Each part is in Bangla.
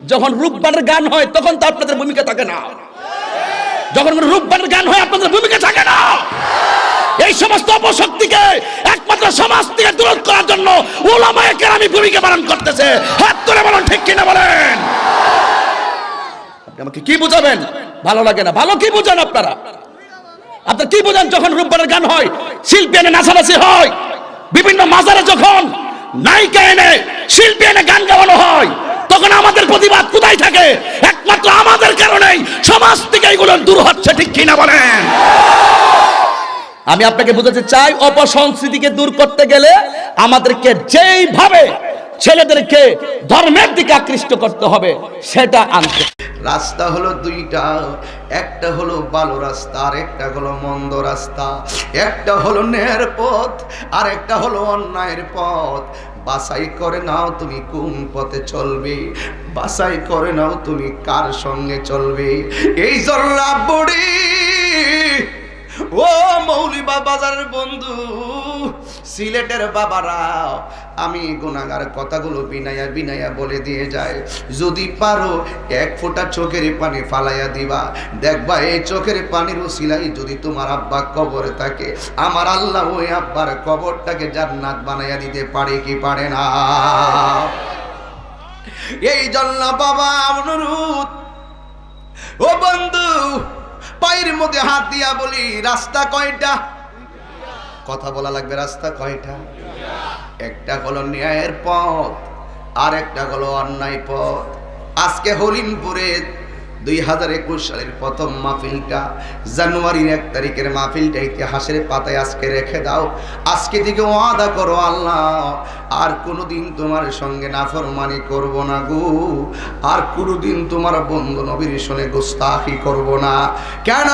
যখন রূপবানের গান হয়, তখন তো আপনাদের ভূমিকা থাকে না। যখন রূপবানের গান হয়, আপনাদের ভূমিকা থাকে না। এই সমস্ত অপশক্তিকে একমাত্র সমাজ থেকে দূর করার জন্য ভূমিকা পালন করতেছে। হাত তুলে বলুন, ঠিক কিনা বলেন? আমাকে কি বুঝাবেন? ভালো লাগে না। ভালো কি বুঝান আপনারা? আপনার কি বোঝেন যখন রূপবানের গান হয়? শিল্পী এনে নাচানাচি হয়। বিভিন্ন মাজারে যখন নায়িকা এনে শিল্পী এনে গান গাওয়ানো হয় তখন আমাদের প্রতিবাদ কোথায় থাকে? একমাত্র আমাদের কারণেই সমাজ থেকে এগুলো দূর হচ্ছে, ঠিক কিনা বলেন? আমি আপনাকে বোঝাতে চাই, অপসংস্কৃতিকে দূর করতে গেলে আমাদেরকে যেইভাবে ছেলেদেরকে ধর্মের দিকে আকৃষ্ট করতে হবে, সেটা আনতে রাস্তা হলো দুইটা, একটা হলো ভালো রাস্তা, আর একটা হলো মন্দ রাস্তা। একটা হলো ন্যায়ের পথ, আর একটা হলো অন্যায়ের পথ। বাছাই করে নাও তুমি কোন পথে চলবে? বাসাই করে নাও তুমি কার সঙ্গে চলবে? এই জল্লা বুড়ি, ও মৌলিবা বাজারের বন্ধু সিলেটের বাবারা আমি গুনাগার কথাগুলো বিনায়া বিনায়া বলে দিয়ে যায়। যদি পারো, এক ফোঁটা চোখের পানি ফালাইয়া দিবা। দেখবা, এই চোখের পানির সিলাই যদি তোমার আব্বা কবরে থাকে, আমার আল্লাহ ওই আব্বার কবরটাকে জান্নাত বানাইয়া দিতে পারে কি পারে না? এই জন্য বাবা অনুরোধ, ও বন্ধু, পায়ের মধ্যে হাত দিয়া বলি, রাস্তা কয়টা? কথা বলা লাগবে রাস্তা কয়টা? একটা হলো ন্যায়ের পথ, আর একটা হলো অন্যায় পথ। আজকে হরিণপুরে দুই হাজার একুশ সালের প্রথম মাহফিলটা, জানুয়ারির এক তারিখের মাহফিলটা ইতিহাসের পাতায় আজকে রেখে দাও। আজকে থেকে ওয়াদা করো আল্লাহ, আর কোনোদিন তোমার সঙ্গে নাফরমানি করব না গো। আর কোনোদিন তোমার বন্ধু নবীর সঙ্গে গোস্তাখি করব না। কেন?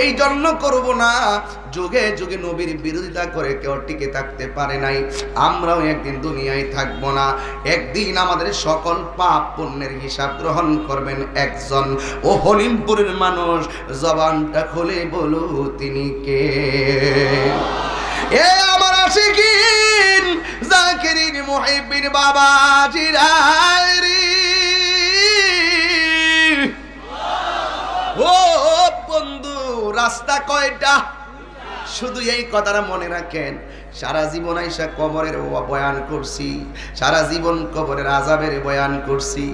এই জন্য করব না। যুগে যুগে নবীর বিরোধিতা করে কেউ টিকে থাকতে পারে নাই। আমরাও একদিন দুনিয়ায় থাকব না। একদিন আমাদের সকল পাপ পুণ্যের হিসাব গ্রহণ করবেন একজন। ও হলিমপুরের মানুষ, জবানটা খুলে বলু তিনি কে? এ আমার আশিকিন, জাকিরিন, মুহিব্বিন বাবা জিরাইরি ও বন্ধু, রাস্তা কয়টা? শুধু এই কথাটা মনে রাখেন সারা জীবন আইসা কবরের বয়ান করছি, সারা জীবন কবরের আজাবের বয়ান করছি,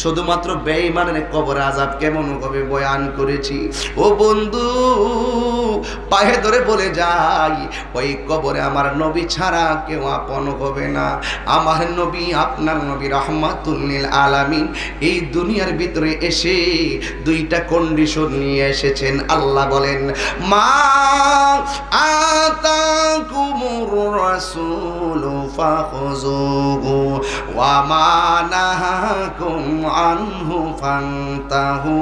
শুধুমাত্র বেঈমানের কবর আজাব কেমন হবে বয়ান করেছি। ও বন্ধু, পায়ে ধরে বলে যাই, ওই কবরে আমার নবী ছাড়া কেউ আপন হবে না। আমার নবী, আপনার নবী রহমাতুল্লিল আলামিন এই দুনিয়ার ভিতরে এসে দুইটা কন্ডিশন নিয়ে এসেছেন। আল্লাহ বলেন, মা আতাকুমুর রাসূলু ফাখুযুহু ওয়া মা নাহাকুম আনহু ফান্তাহু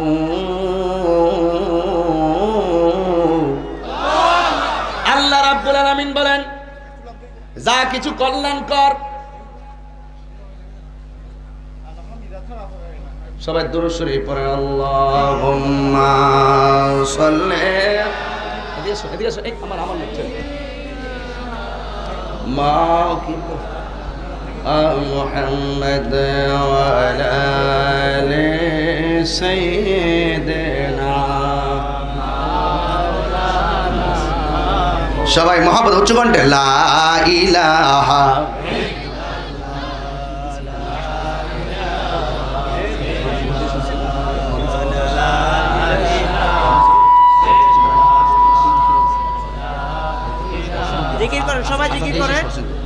আল্লাহ রাব্বুল আলামিন বলেন, যা কিছু কল্যাণ কর সবাই দূর শরীফ পড়ে আল্লাহুম্মা সাল্লি। এদিকে এদিকে আমার আমার ছেলে। মা কি محمد وعلى آل سيدنا সবাই মহাবত উচ্চ কণ্ঠে লা ইলাহা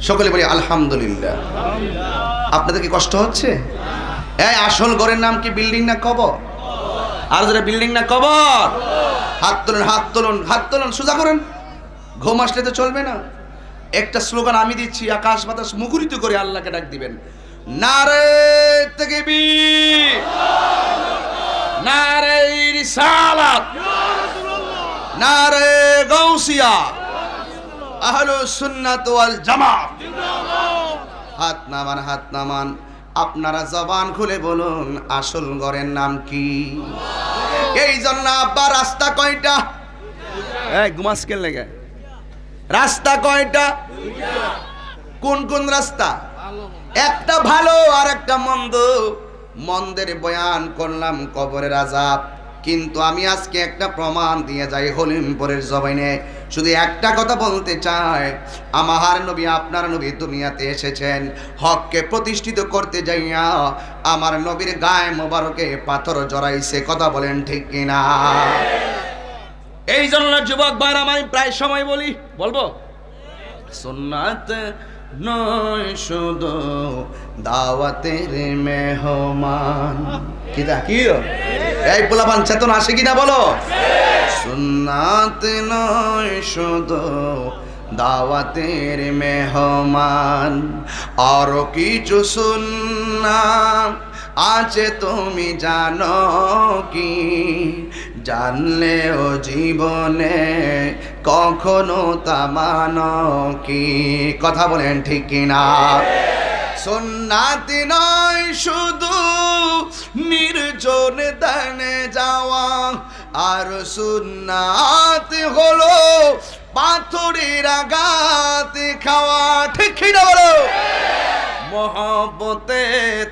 সকলে বলি, আলহামদুলিল্লাহ। আপনাদের কি কষ্ট হচ্ছে? এই আসল ঘরের নাম কি বিল্ডিং না কবর? আর যারা বিল্ডিং না কবর, হাত তুলুন হাত তুলুন হাত তুলুন, সোজা করেন। ঘুম আসলে তো চলবে না। একটা স্লোগান আমি দিচ্ছি, আকাশ বাতাস মুখরিত করে আল্লাহকে ডাক দিবেন। নারে থেকে বীর নারে রিসালাত নারে গৌসিয়া। আহলু সুন্নাত ওয়াল জামাত। হাত নামান হাত নামান। আপনারা জবান খুলে বলুন আসল ঘরের নাম কি? এই জন্য আব্বা রাস্তা কয়টা? এই লেগে? রাস্তা কয়টা? কোন কোন রাস্তা? একটা ভালো আর একটা মন্দ। মন্দের বয়ান করলাম কবরের আজাব। কিন্তু আমি আজকে একটা প্রমাণ দিয়ে যাই হলিমপুরের জবাইনে শুধু একটা কথা বলতে চাই। আমার নবী আপনার নবী দুনিয়াতে এসেছেন। হককে প্রতিষ্ঠিত করতে যাইয়া আমার নবীর গায়ে মোবারকে পাথর জড়াইছে কথা বলেন ঠিক কিনা? এই জন্য যুবক বার আমি প্রায় সময় বলি বলব? সুন্নাত নয় শুধু দাওয়াতের মেহমান। কি? এই পোলাপান চেতন আসে কিনা বলো? সুন্নাত নয় শুধু দাওয়াতের মেহমান। আরও কিছু সুন্না আছে তুমি জানো কি? জানলেও জীবনে কখনো তা মানো কি? কথা বলেন ঠিক কিনা? সোনাতি নয় শুধু নির্জন দানে যাওয়া আর সুন্নাত হলো পাথরের আঘাত খাওয়া ঠিক কিনা বলো? মহব্বতে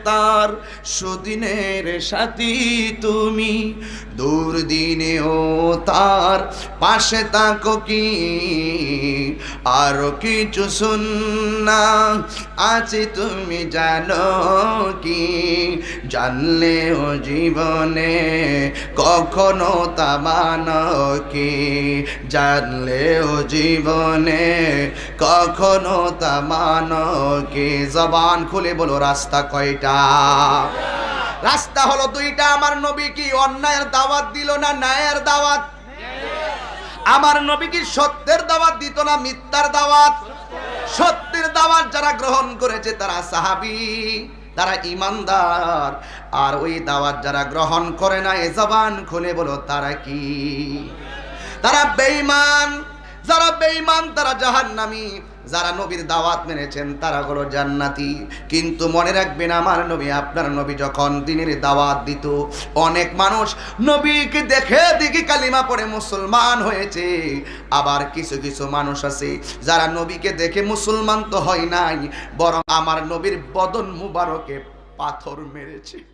তার সুদিনের সাথী তুমি। দুর্দিনেও তার পাশে তাকো কি? আরও কিছু শুননা আছে তুমি জানো কি? জানলেও জীবনে কখনো তা মানো কি? জানলেও জীবনে কখনো তা মানো কি? জবান খুলে বলো, রাস্তা কয়টা? রাস্তা হলো দুইটা, আমার নবী কি অন্যায়ের দাওয়াত দিল না ন্যায়ের দাওয়াত? আমার নবী কি সত্যের দাওয়াত দিত না মিথ্যার দাওয়াত? সত্যের দাওয়াত যারা গ্রহণ করেছে তারা সাহাবি, তারা ইমানদার। আর ওই দাওয়াত যারা গ্রহণ করে না, এ জবান খুলে বলো, তারা কি? তারা বেঈমান, যারা বেঈমান তারা জাহান্নামী। যারা নবীর দাওয়াত মেনেছেন, তারা হলো জান্নাতি। কিন্তু মনে রাখবেন, আমার নবী, আপনার নবী যখন দিনের দাওয়াত দিত, অনেক মানুষ নবীকে দেখে দেখি কালিমা পড়ে মুসলমান হয়েছে। আবার কিছু কিছু মানুষ আছে, যারা নবীকে দেখে মুসলমান তো হয় নাই, বরং আমার নবীর বদন মুবারকে পাথর মেরেছে।